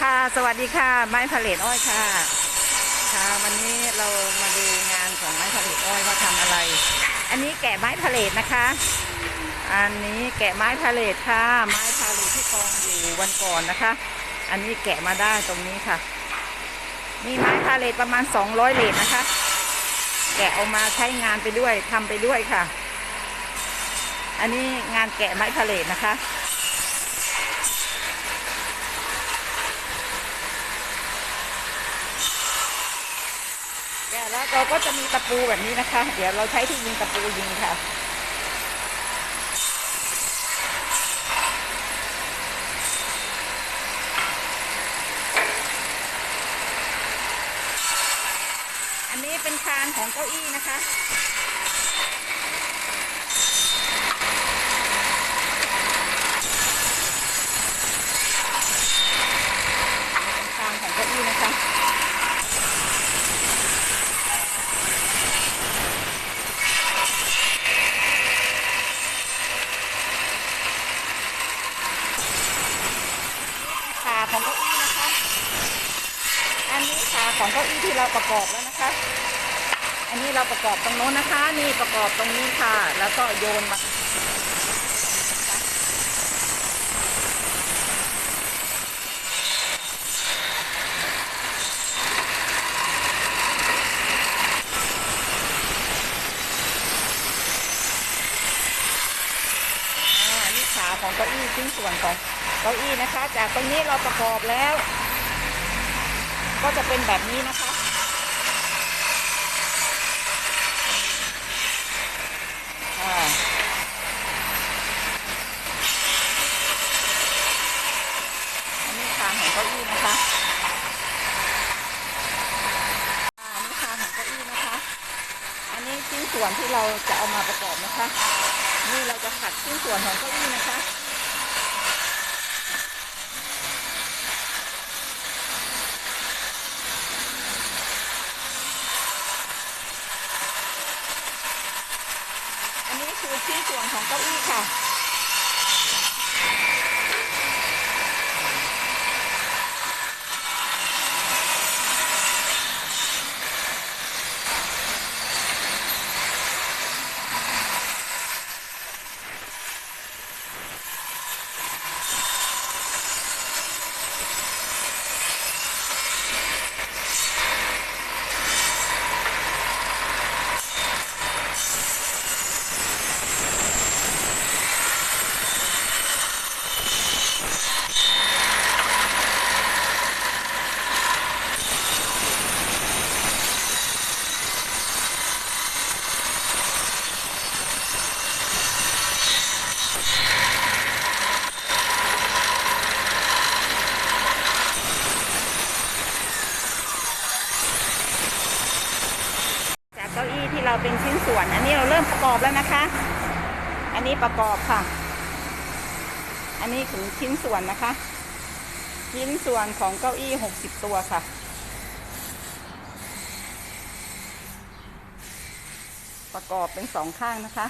ค่ะสวัสดีค่ะ ไม้ผลิตอ้อยค่ะ ค่ะวันนี้เรามาดูงานของไม้ผลิตอ้อยว่าทำอะไร อันนี้แกะไม้ผลิตนะคะ อันนี้แกะไม้ผลิตค่ะ ไม้ผลิตที่กองอยู่วันก่อนนะคะ อันนี้แกะมาได้ตรงนี้ค่ะนี่ไม้ผลิตประมาณ 200เหรียญนะคะ แกะเอามาใช้งานไปด้วยทำไปด้วยค่ะ อันนี้งานแกะไม้ผลิตนะคะ แล้วเราก็จะมีตะปูแบบนี้นะคะ เดี๋ยวเราใช้ที่ยิงตะปูยิงค่ะอันนี้เป็นคานของเก้าอี้นะคะ เป็นคานของเก้าอี้นะคะ ของเก้าอี้นะคะ อันนี้ขาของเก้าอี้ที่เราประกอบแล้วนะคะ อันนี้เราประกอบตรงโน้นนะคะ นี่ประกอบตรงนี้ค่ะ แล้วก็โยนมานี่ ของเก้าอี้ชิ้นส่วนของเก้าอี้นะคะ จากตรงนี้เราประกอบแล้ว ก็จะเป็นแบบนี้นะคะ อันนี้คานของเก้าอี้นะคะอันนี้คานของเก้าอี้นะคะ อันนี้ชิ้นส่วนที่เราจะเอามาประกอบนะคะ นี่เราจะขัดชิ้นส่วนของเก้าอี้นะคะ คือชิ้นส่วนของเก้าอี้ค่ะาอี้ที่เราเป็นชิ้นส่วน อันนี้เราเริ่มประกอบแล้วนะคะ อันนี้ประกอบค่ะ อันนี้ถึงชิ้นส่วนนะคะ ชิ้นส่วนของเก้าอี้หกสิบตัวค่ะประกอบเป็นสองข้างนะคะ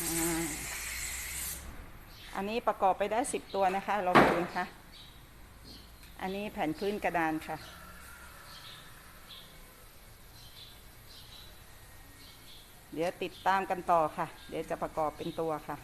อ่า อันนี้ประกอบไปได้สิบตัวนะคะลองดูนะคะ อันนี้แผ่นพื้นกระดานค่ะ เดี๋ยวติดตามกันต่อค่ะ เดี๋ยวจะประกอบเป็นตัวค่ะ